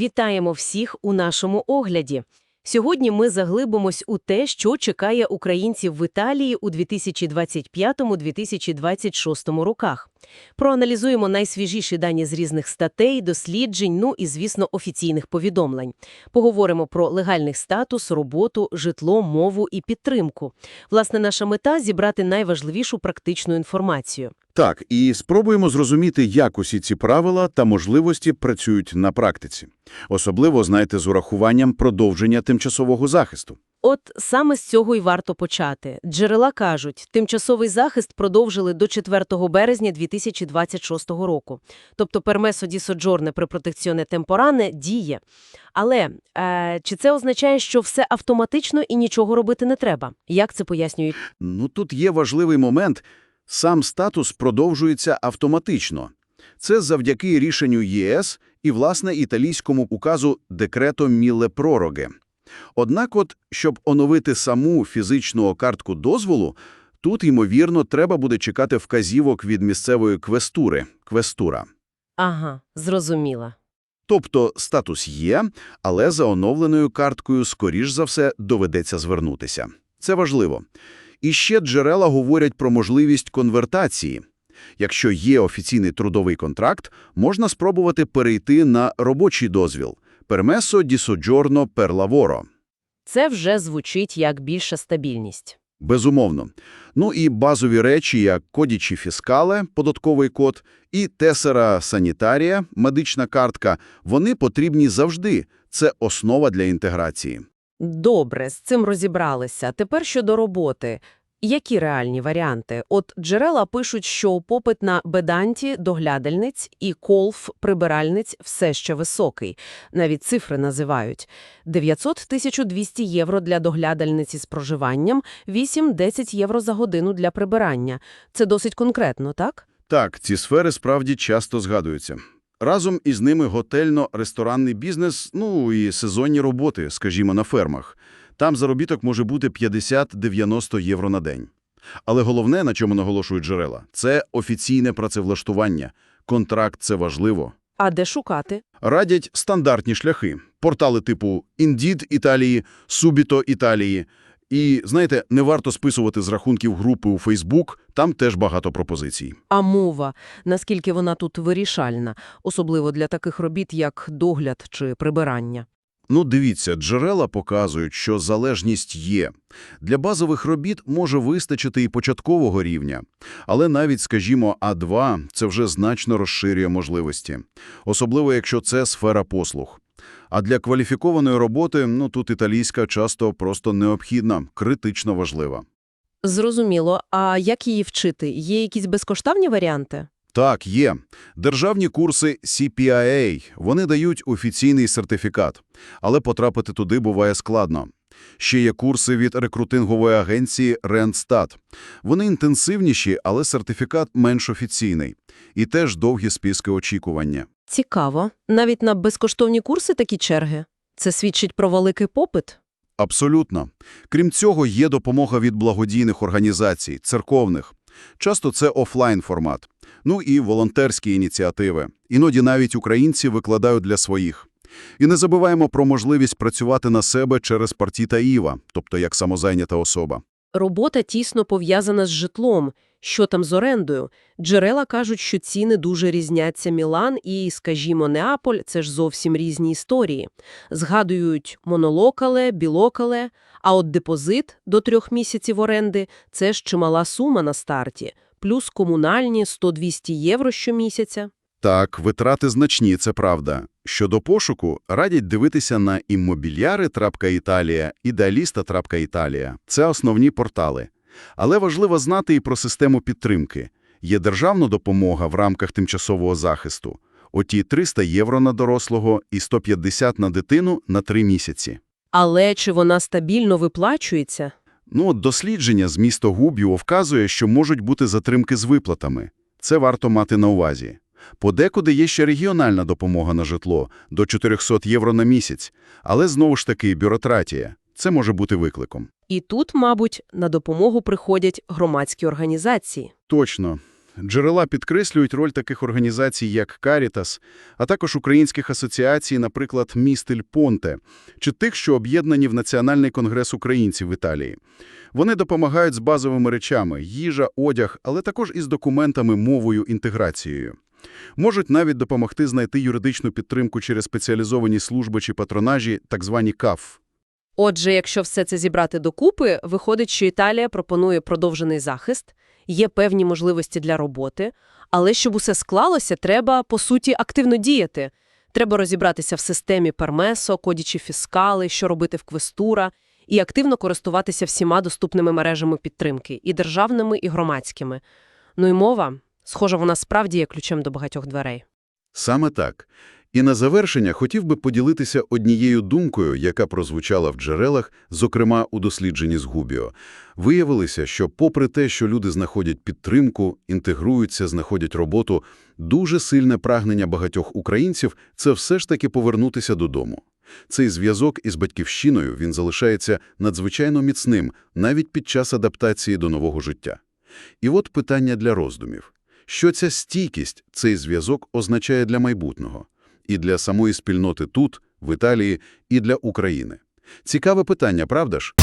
Вітаємо всіх у нашому огляді. Сьогодні ми заглибимось у те, що чекає українців в Італії у 2025-2026 роках. Проаналізуємо найсвіжіші дані з різних статей, досліджень, ну і, звісно, офіційних повідомлень. Поговоримо про легальний статус, роботу, житло, мову і підтримку. Власне, наша мета – зібрати найважливішу практичну інформацію. Так, і спробуємо зрозуміти, як усі ці правила та можливості працюють на практиці. Особливо, знаєте, з урахуванням продовження тимчасового захисту. От саме з цього й варто почати. Джерела кажуть, тимчасовий захист продовжили до 4 березня 2026 року. Тобто пермесо ді соджорне при протекціоне темпоране діє. Але е, чи це означає, що все автоматично і нічого робити не треба? Як це пояснюють? Ну, тут є важливий момент. Сам статус продовжується автоматично. Це завдяки рішенню ЄС і, власне, італійському указу «Декрето Міле Пророге». Однак от, щоб оновити саму фізичну картку дозволу, тут, ймовірно, треба буде чекати вказівок від місцевої квестури – квестура. Ага, зрозуміла. Тобто статус є, але за оновленою карткою, скоріш за все, доведеться звернутися. Це важливо. І ще джерела говорять про можливість конвертації. Якщо є офіційний трудовий контракт, можна спробувати перейти на робочий дозвіл «permesso di soggiorno per lavoro». Це вже звучить як більша стабільність. Безумовно. Ну і базові речі, як кодічі фіскале, податковий код, і тесера санітарія, медична картка, вони потрібні завжди. Це основа для інтеграції. Добре, з цим розібралися. Тепер щодо роботи. Які реальні варіанти? От джерела пишуть, що попит на беданті, доглядальниць і колф прибиральниць все ще високий. Навіть цифри називають. 900-1200 євро для доглядальниці з проживанням, 8-10 євро за годину для прибирання. Це досить конкретно, так? Так, ці сфери справді часто згадуються. Разом із ними готельно-ресторанний бізнес, ну і сезонні роботи, скажімо, на фермах. Там заробіток може бути 50-90 євро на день. Але головне, на чому наголошують джерела, це офіційне працевлаштування. Контракт – це важливо. А де шукати? Радять стандартні шляхи. Портали типу Indeed Італії, Subito Італії. І, знаєте, не варто списувати з рахунків групи у Facebook, там теж багато пропозицій. А мова, наскільки вона тут вирішальна, особливо для таких робіт, як догляд чи прибирання? Ну, дивіться, джерела показують, що залежність є. Для базових робіт може вистачити і початкового рівня. Але навіть, скажімо, А2 – це вже значно розширює можливості. Особливо, якщо це сфера послуг. А для кваліфікованої роботи, ну, тут італійська часто просто необхідна, критично важлива. Зрозуміло. А як її вчити? Є якісь безкоштовні варіанти? Так, є. Державні курси CPIA, вони дають офіційний сертифікат, але потрапити туди буває складно. Ще є курси від рекрутингової агенції Randstad. Вони інтенсивніші, але сертифікат менш офіційний. І теж довгі списки очікування. Цікаво. Навіть на безкоштовні курси такі черги. Це свідчить про великий попит? Абсолютно. Крім цього, є допомога від благодійних організацій, церковних. Часто це офлайн-формат. Ну і волонтерські ініціативи. Іноді навіть українці викладають для своїх. І не забуваємо про можливість працювати на себе через партіта Іва, тобто як самозайнята особа. Робота тісно пов'язана з житлом. Що там з орендою? Джерела кажуть, що ціни дуже різняться Мілан і, скажімо, Неаполь – це ж зовсім різні історії. Згадують монолокале, білокале, а от депозит до трьох місяців оренди – це ж чимала сума на старті, плюс комунальні 100-200 євро щомісяця. Так, витрати значні, це правда. Щодо пошуку, радять дивитися на Іммобільяри.Італія, Ідеаліста.Італія. Це основні портали. Але важливо знати і про систему підтримки. Є державна допомога в рамках тимчасового захисту. Оті 300 євро на дорослого і 150 на дитину на 3 місяці. Але чи вона стабільно виплачується? Ну, от дослідження з міста Губ'ю вказує, що можуть бути затримки з виплатами. Це варто мати на увазі. Подекуди є ще регіональна допомога на житло – до 400 євро на місяць. Але знову ж таки бюрократія. Це може бути викликом. І тут, мабуть, на допомогу приходять громадські організації. Точно. Джерела підкреслюють роль таких організацій, як Карітас, а також українських асоціацій, наприклад, Містель Понте, чи тих, що об'єднані в Національний конгрес українців в Італії. Вони допомагають з базовими речами – їжа, одяг, але також із документами, мовою, інтеграцією. Можуть навіть допомогти знайти юридичну підтримку через спеціалізовані служби чи патронажі, так звані КАФ. Отже, якщо все це зібрати докупи, виходить, що Італія пропонує продовжений захист, є певні можливості для роботи, але щоб усе склалося, треба, по суті, активно діяти. Треба розібратися в системі Пермесо, кодічі фіскали, що робити в Квестура, і активно користуватися всіма доступними мережами підтримки, і державними, і громадськими. Ну і мова, схоже, вона справді є ключем до багатьох дверей. Саме так. І на завершення хотів би поділитися однією думкою, яка прозвучала в джерелах, зокрема у дослідженні з Губіо. Виявилося, що попри те, що люди знаходять підтримку, інтегруються, знаходять роботу, дуже сильне прагнення багатьох українців – це все ж таки повернутися додому. Цей зв'язок із батьківщиною, він залишається надзвичайно міцним, навіть під час адаптації до нового життя. І от питання для роздумів. Що ця стійкість, цей зв'язок означає для майбутнього? І для самої спільноти тут, в Італії, і для України. Цікаве питання, правда ж?